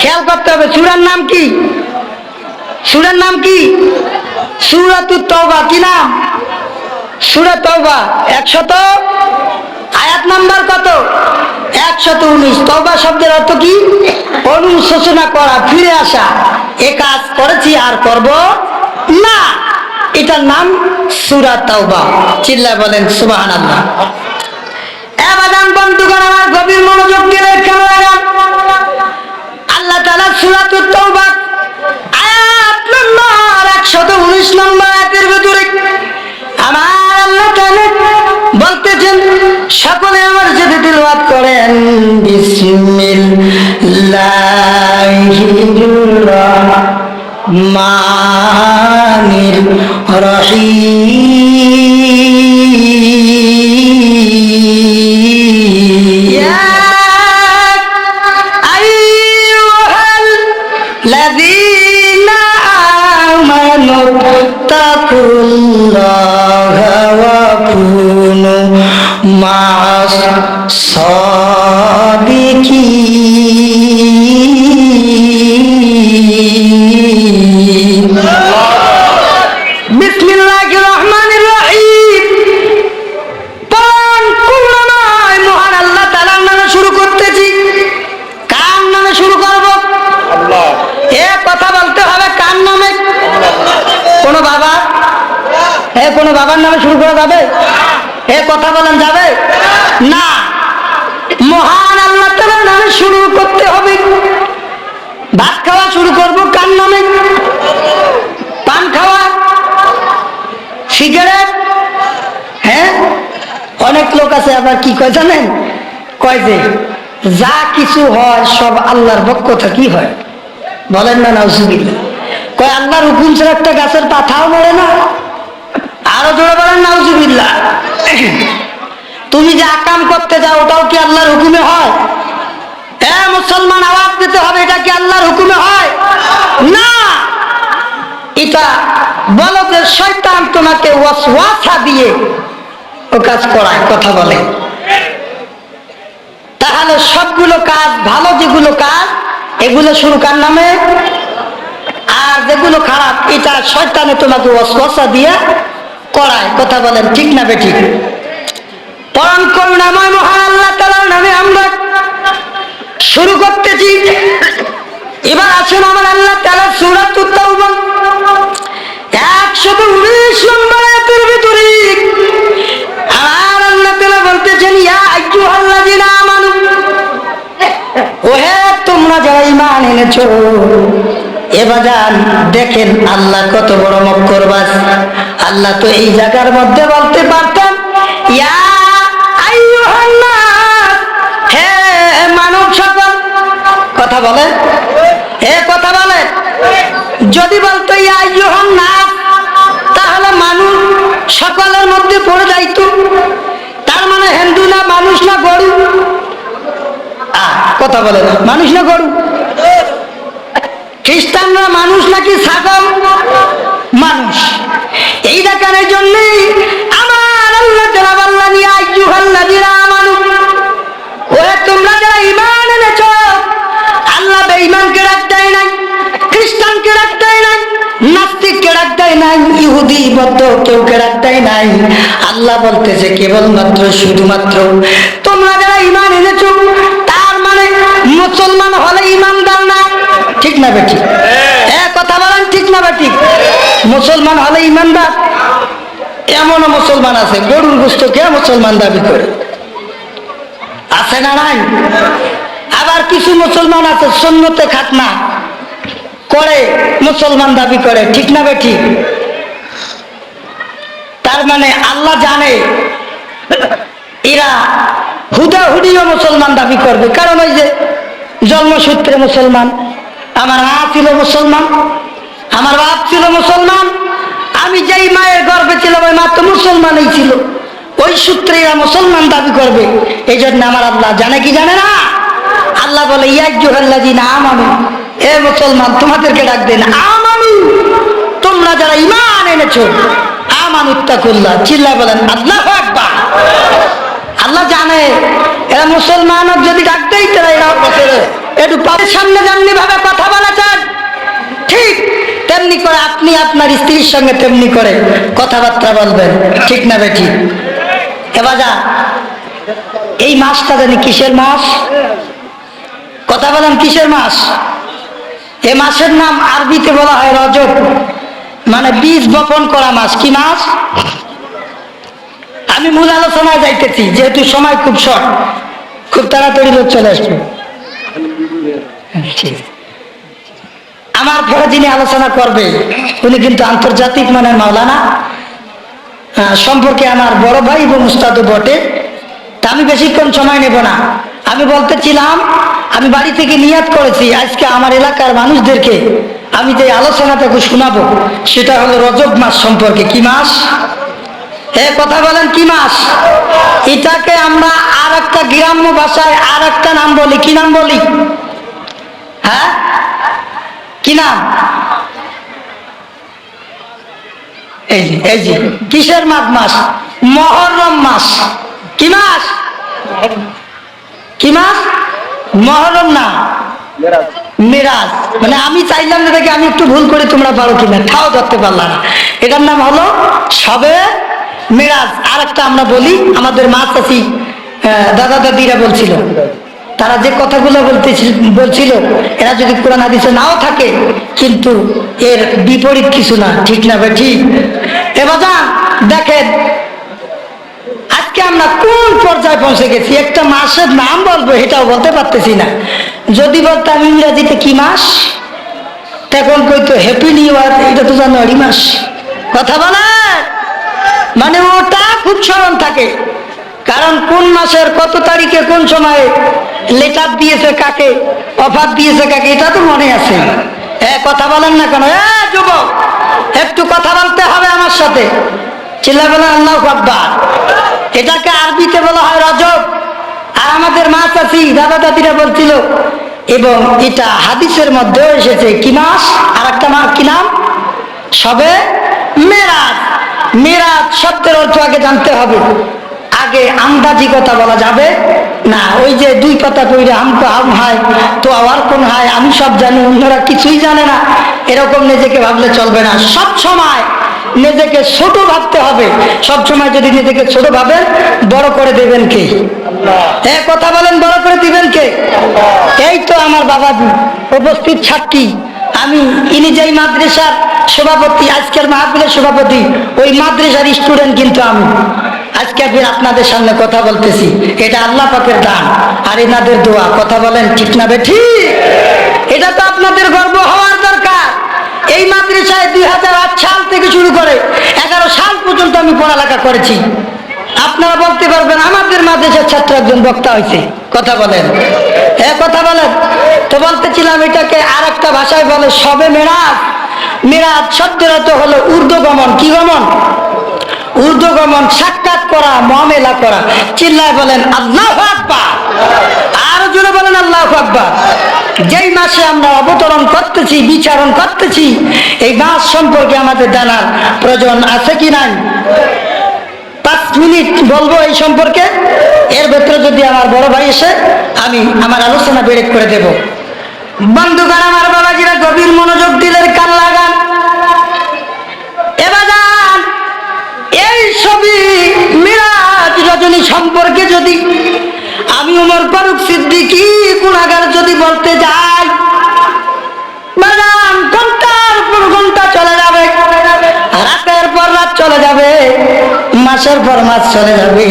খেয়াল করতে হবে, সুরার নাম কি? সুরার নাম কি? সুরাতু তওবা, কি নাম সুরা তওবা, একশত আয়াত নাম্বার কত? একশত উনিশ। তওবা শব্দের অর্থ কি? অনুশোচনা করা, ফিরে আসা। এ কাজ করেছি, আর করব না। এটার নাম সুরা তওবা। চিল্লা বলেন, সুবহানাল্লাহ। এবাদান বন্ধুগণ, আমার গভীর মনোযোগ দিয়ে খেয়াল লাগান আল্লাহ তাওবা আয়াত নম্বর 119 নম্বর আয়াতের ভিতরে আমার আল্লাহ বলতেছেন, সকলে আমার তিলাওয়াত করেন। রহিম না। মহান আল্লাহ তাআলার নামে শুরু করতে হবে। ভাত খাওয়া শুরু করব কার নামে? পান খাওয়া? সিগারেট? হ্যাঁ? অনেক লোক আছে আবার কি কয় জানেন? কয় যে যা কিছু হয় সব আল্লাহর পক্ষ থেকেই হয়। বলেন না নাউজুবিল্লাহ। কয় আল্লাহর হুকুম ছাড়া একটা গাছের পাতাও মরে না। আরও জোরে বলেন নাউজুবিল্লাহ। তুমি যে আকাম করতে যাও, ওটাও কি আল্লাহর হুকুমে হয়? হ্যাঁ মুসলমান, আওয়াজ দিতে হবে, এটা কি আল্লাহর হুকুমে হয়? না! এটা বলো যে শয়তান তোমাকে ওয়াসওয়াসা দিয়ে ও কাজ করায়, কথা বলে। তাহলে সবগুলো কাজ ভালো, যেগুলো কাজ, এগুলো শুরু কার নামে? আর যেগুলো খারাপ, এটা শয়তানে তোমাকে ওয়াসওয়াসা দিয়ে করায়, কথা বলেন, ঠিক না বেঠিক? পরম করুণাময় মহান আল্লাহ তাআলার নামে আমরা শুরু করতেছি। এবার আসুন আমার আল্লাহ তাআলা সূরাতুত তাওবা, একশত উনিশ নম্বর আয়াতের ভিতরে আমার আল্লাহ আমানু, ওহে তোমরা এনেছো এবাজান দেখেন আল্লাহ কত বড় মক্করবাজ আল্লাহ তো এই জায়গার মধ্যে বলতে পারতাম যদি বলতো, ইয়া আইয়ুহান্নাস তাহলে মানুষ সকলের মধ্যে পড়ে যাইতো। তার মানে হিন্দু না, মানুষ না, গরু? কথা বলে না। মানুষ না, গরু? খ্রিস্টানরা মানুষ নাকি ছাগল? মানুষ। এই দেখানোর জন্য আমার আল্লাহ তাআলা বললেন ইয়া আইয়ুহাল্লাযিনা আমানু ওরে তোমরা যারা ঈমান এনেছো আল্লাহ বেঈমানকে রাখ দেয় নাই খ্রিস্টানকে রাখ দেয় নাই নাস্তিককে রাখ দেয় নাই ইহুদি রাখ দেয় নাই। আল্লাহ বলতেছে কেবলমাত্র শুধুমাত্র তোমরা যারা ঈমান এনেছো তার মানে মুসলমান হলে ঈমানদার না। ঠিক না বেটি? এ কথা বলেন ঠিক না বেটি? মুসলমান হলে ঈমানদার? এমনও মুসলমান আছে? গরুর গোস্ত কে মুসলমান দাবি করে? আছে না নাই? আবার কিছু মুসলমান আছে সন্ন্যতে খাতনা করে মুসলমান দাবি করে। ঠিক না বে ঠিক তার মানে আল্লাহ জানে, এরা হুদা হুদিও মুসলমান দাবি করবে। কারণ ওই যে জন্মসূত্রে মুসলমান, আমার মা ছিল মুসলমান, আমার বাপ ছিল মুসলমান, আমি যেই মায়ের গর্বে ছিলাম, ওই মা তো মুসলমানই ছিল। ওই সূত্রে এরা মুসলমান দাবি করবে। এই জন্য আমার আল্লাহ জানে কি জানে না? আল্লাহ বলে ইয়াজ্জুহাল্লাজি না আমি এ মুসলমান, তোমাদেরকে ডাক দেন, আমানু, তোমরা যারা ইমান এনেছো আমানুত্তাকুল্লাহ চিল্লা বলেন, আল্লাহ আকবার। আল্লাহ জানে, এরা মুসলমান যদি ডাক দেয়, তারা এরা একটু পাপের সামনে যেমনি ভাবে কথা বলা চান ঠিক তেমনি করে আপনি আপনার স্ত্রীর সঙ্গে তেমনি করে কথাবার্তা বলবেন। ঠিক না বেটি এবার যা এই মাসটা জানি কিসের মাস কথা বলেন কিসের মাস এ মাসের নাম আরবিতে বলা হয় রজব। মানে বীজ বপন করা মাস কি মাস আমি মূল আলোচনায় যাইতেছি, যেহেতু সময় খুব শর্ট খুব তাড়াতাড়ি লোক চলে আসবে। আমার পরে যিনি আলোচনা করবে, উনি কিন্তু আন্তর্জাতিক মানের মাওলানা। সম্পর্কে আমার বড় ভাই এবং উস্তাদও বটে। তা আমি বেশিক্ষণ সময় নেব না। আমি বলতেছিলাম, আমি বাড়ি থেকে নিয়াত করেছি, আজকে আমার এলাকার মানুষদেরকে আমি যে আলোচনাটাকে শোনাবো, সেটা হলো রজব মাস সম্পর্কে কি মাস? এ কথা বলেন কি মাস? এটাকে আমরা আর একটা গ্রাম্য ভাষায় আর একটা নাম বলি। কি নাম বলি? হ্যাঁ? কি নাম? এই যে এই যে, কিসের মাঘ মাস? মহরম মাস। কি মাস? কি মাস? মহরম না? মিরাজ। মানে আমি চাইলাম না দেখে আমি একটু ভুল করে তোমরা পারো কিনা, ঠাও ধরতে পারলাম না। এটার নাম হলো সবে মিরাজ। আর একটা আমরা বলি, আমাদের মা চাষি দাদা দাদিরা বলছিল। তারা যে কথাগুলো বলতেছিল, বলছিল, এরা যদি কোরআন হাদিসে নাও থাকে, কিন্তু এর বিপরীত কিছু না। ঠিক না ভাই, ঠিক? এবার দেখেন, আজকে আমরা কোন পর্যায়ে পৌঁছে গেছি? একটা মাসের নাম বলব, এটাও বলতে পারতেছি না। যদি বলতাম ইংরাজিতে কি মাস? তখন কইতো হ্যাপি নিউ ইয়ার এটা তো জানুয়ারি মাস। কথা বলে মানে ওটা খুব স্মরণ থাকে। কারণ কোন মাসের কত তারিখে কোন সময়ে লেটার দিয়েছে কাকে, অফার দিয়েছে কাকে, এটা তো মনে আছে। হ্যাঁ কথা বলেন না কেন? এ, যুবক, একটু কথা বলতে হবে আমার সাথে। চিল্লা বলে, আল্লাহ আকবার। এটাকে আরবিতে বলা হয় রজব। আর আমাদের মা চাষি দাদা দাদিরা বলছিল এবং এটা হাদিসের মধ্যেও এসেছে। কি মাস? আর একটা মা কি নাম? সবে মেরাজ। মেরাজ শব্দের অর্থ আগে জানতে হবে। আগে আন্দাজি কথা বলা যাবে। না ওই যে দুই কথা কইরে আমকো আম হয় তো আবার কোন হয় আমি সব জানি অন্যরা কিছুই জানে না। এরকম নিজেকে ভাবলে চলবে না। সব সময় নিজেকে ছোট ভাবতে হবে। সব সময় যদি নিজেকে ছোট ভাবেন বড় করে দেবেন কে? হ্যাঁ কথা বলেন বড় করে দিবেন কে? তো আমার বাবা উপস্থিত ছাত্রী আমি ইনি যেই মাদ্রাসার সভাপতি, আজকের মাহফিলের সভাপতি, ওই মাদ্রাসার স্টুডেন্ট কিন্তু আমি। আজকে ফির আপনাদের সামনে কথা বলতেছি। এটা আল্লাহ পাকের দান আর এনাদের দোয়া। কথা বলেন ঠিক না বে ঠিক? এটা তো আপনাদের গর্ব হওয়ার দরকার। এই মাদ্রাসায় দুই হাজার আট সাল থেকে শুরু করে এগারো সাল পর্যন্ত আমি পড়ালেখা করেছি। আপনারা বলতে পারবেন, আমাদের মাদ্রাসার ছাত্র একজন বক্তা হয়েছে। কথা বলেন। হ্যাঁ কথা বলেন তো বলতেছিলাম এটাকে আর একটা ভাষায় বলে, সবে মেরাজ। মেরাজ শব্দের অর্থ হলো ঊর্ধ্বগমন কি গমন? ঊর্ধ্বগমন সাক্ষাৎ করা, মহামেলা করা। চিল্লায় বলেন, আল্লাহ আকবার। আরও জোরে বলেন, আল্লাহ আকবার। যেই মাসে আমরা অবতরণ করতেছি, বিচারণ করতেছি, এই মাস সম্পর্কে আমাদের জানার প্রয়োজন আছে কি নাই? মিনিট বলব এই সম্পর্কে। এর ভেতরে যদি আমার বড় ভাই এসে আমি আমার আলোচনা বেরেক করে দেব। বন্ধুগণ, আমার বাবাজিরা গভীর মনোযোগ দিলেন, কান লাগান। এবার এই ছবি মিরাজ রজনী সম্পর্কে যদি আমি উমর ফারুক সিদ্দিকি গুণাগার যদি বলতে যাই। বাজান, ঘণ্টার পর ঘণ্টা চলে চলে যাবে মাসের পর মাস চলে যাবে।